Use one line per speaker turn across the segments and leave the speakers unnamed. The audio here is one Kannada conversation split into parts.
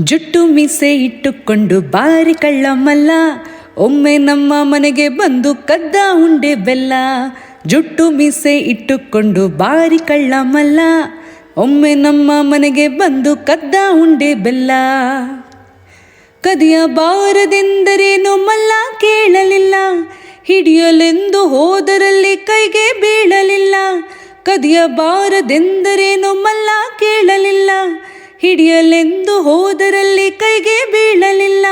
ಜುಟ್ಟು ಮೀಸೆ ಇಟ್ಟುಕೊಂಡು ಬಾರಿ ಕಳ್ಳ ಮಲ್ಲ ಒಮ್ಮೆ ನಮ್ಮ ಮನೆಗೆ ಬಂದು ಕದ್ದ ಉಂಡೆ ಬೆಲ್ಲ. ಜುಟ್ಟು ಮೀಸೆ ಇಟ್ಟುಕೊಂಡು ಬಾರಿ ಕಳ್ಳ ಮಲ್ಲ ಒಮ್ಮೆ ನಮ್ಮ ಮನೆಗೆ ಬಂದು ಕದ್ದ ಉಂಡೆ ಬೆಲ್ಲ. ಕದಿಯ ಬಾರದೆಂದರೇನು ಮಲ್ಲ ಕೇಳಲಿಲ್ಲ. ಹಿಡಿಯಲೆಂದು ಹೋದರಲ್ಲಿ ಕೈಗೆ ಬೀಳಲಿಲ್ಲ. ಕದಿಯ ಬಾರದೆಂದರೇನು ಮಲ್ಲ ಕೇಳಲಿಲ್ಲ. ಹಿಡಿಯಲೆಂದು ಹೋದರಲ್ಲಿ ಕೈಗೆ ಬೀಳಲಿಲ್ಲ.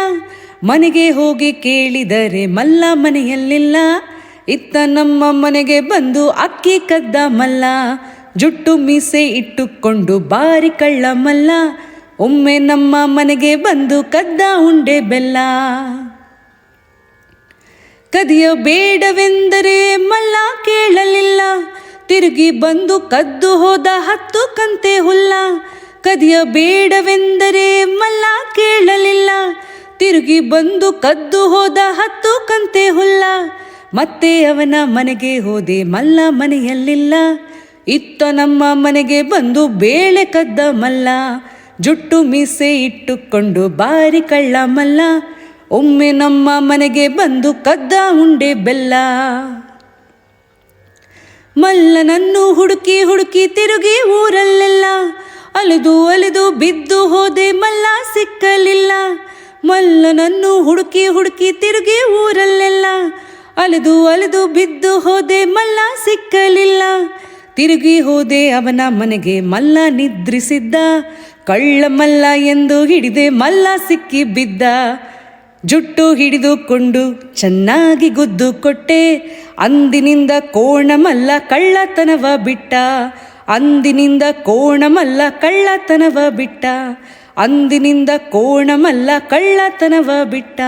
ಮನೆಗೆ ಹೋಗಿ ಕೇಳಿದರೆ ಮಲ್ಲ ಮನೆಯಲ್ಲಿಲ್ಲ. ಇತ್ತ ನಮ್ಮ ಮನೆಗೆ ಬಂದು ಅಕ್ಕಿ ಕದ್ದ ಮಲ್ಲ. ಜುಟ್ಟು ಮೀಸೆ ಇಟ್ಟುಕೊಂಡು ಬಾರಿ ಕಳ್ಳ ಮಲ್ಲ. ಒಮ್ಮೆ ನಮ್ಮ ಮನೆಗೆ ಬಂದು ಕದ್ದ ಉಂಡೆ ಬೆಲ್ಲ. ಕದಿಯ ಬೇಡವೆಂದರೆ ಮಲ್ಲ ಕೇಳಲಿಲ್ಲ. ತಿರುಗಿ ಬಂದು ಕದ್ದು ಹೋದ ಹತ್ತು ಕಂತೆ ಹುಲ್ಲ. ಕದಿಯ ಬೇಡವೆಂದರೆ ಮಲ್ಲ ಕೇಳಲಿಲ್ಲ. ತಿರುಗಿ ಬಂದು ಕದ್ದು ಹೋದ ಹತ್ತು ಕಂತೆ ಹುಲ್ಲ. ಮತ್ತೆ ಅವನ ಮನೆಗೆ ಹೋದೆ ಮಲ್ಲ ಮನೆಯಲ್ಲಿಲ್ಲ. ಇತ್ತ ನಮ್ಮ ಮನೆಗೆ ಬಂದು ಬೇಳೆ ಕದ್ದ ಮಲ್ಲ. ಜುಟ್ಟು ಮೀಸೆ ಇಟ್ಟುಕೊಂಡು ಬಾರಿ ಕಳ್ಳ ಮಲ್ಲ. ಒಮ್ಮೆ ನಮ್ಮ ಮನೆಗೆ ಬಂದು ಕದ್ದ ಉಂಡೆ ಬೆಲ್ಲ. ಮಲ್ಲನನ್ನು ಹುಡುಕಿ ಹುಡುಕಿ ತಿರುಗಿ ಊರಲ್ಲೆಲ್ಲ. ಅಲೆದು ಅಲೆದು ಬಿದ್ದು ಹೋದೆ ಮಲ್ಲ ಸಿಕ್ಕಲಿಲ್ಲ. ಮಲ್ಲನನ್ನು ಹುಡುಕಿ ಹುಡುಕಿ ತಿರುಗಿ ಊರಲ್ಲೆಲ್ಲ. ಅಲೆದು ಅಲೆದು ಬಿದ್ದು ಹೋದೆ ಮಲ್ಲ ಸಿಕ್ಕಲಿಲ್ಲ. ತಿರುಗಿ ಹೋದೆ ಅವನ ಮನೆಗೆ ಮಲ್ಲ ನಿದ್ರಿಸಿದ್ದ. ಕಳ್ಳ ಮಲ್ಲ ಎಂದು ಹಿಡಿದೆ ಮಲ್ಲ ಸಿಕ್ಕಿ ಬಿದ್ದ. ಜುಟ್ಟು ಹಿಡಿದುಕೊಂಡು ಚೆನ್ನಾಗಿ ಗುದ್ದು ಕೊಟ್ಟೆ ಅಂದಿನಿಂದ ಕೋಣಮಲ್ಲ ಕಳ್ಳತನವ ಬಿಟ್ಟ. ಅಂದಿನಿಂದ ಕೋಣಮಲ್ಲ ಕಳ್ಳತನವ ಬಿಟ್ಟ. ಅಂದಿನಿಂದ ಕೋಣಮಲ್ಲ ಕಳ್ಳತನವ ಬಿಟ್ಟ.